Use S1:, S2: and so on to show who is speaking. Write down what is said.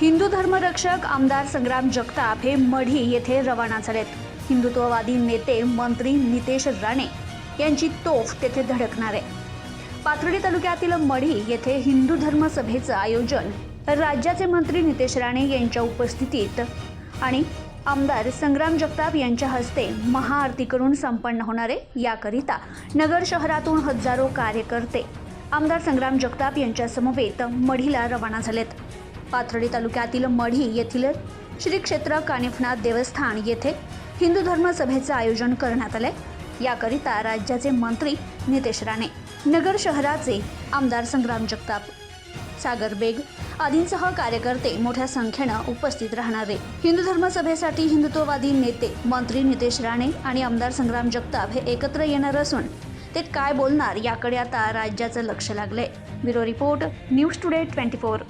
S1: हिंदू धर्मरक्षक आमदार संग्राम जगताप हे मढी येथे रवाना झालेत. हिंदुत्ववादी नेते मंत्री नितेश राणे यांची तोफ तेथे धडकणार आहे. पाथर्डी तालुक्यातील मढी येथे हिंदू धर्म सभेचं आयोजन राज्याचे मंत्री नितेश राणे यांच्या उपस्थितीत आणि आमदार संग्राम जगताप यांच्या हस्ते महाआरती करून संपन्न होणार आहे. याकरिता नगर शहरातून हजारो कार्यकर्ते आमदार संग्राम जगताप यांच्या समवेत मढीला रवाना झालेत. पाथर्डी तालुक्यातील मढी येथील श्री क्षेत्र कानिफनाथ देवस्थान येथे हिंदू धर्म सभेचं आयोजन करण्यात आलंय. याकरिता राज्याचे मंत्री नितेश राणे नगर शहराचे आमदार संग्राम जगताप सागर बेग आदींसह कार्यकर्ते मोठ्या संख्येनं उपस्थित राहणारे. हिंदू धर्म सभेसाठी हिंदुत्ववादी नेते मंत्री नितेश राणे आणि आमदार संग्राम जगताप हे एकत्र येणार असून ते काय बोलणार याकडे आता राज्याचं लक्ष लागलंय. Bureau report news today twenty four.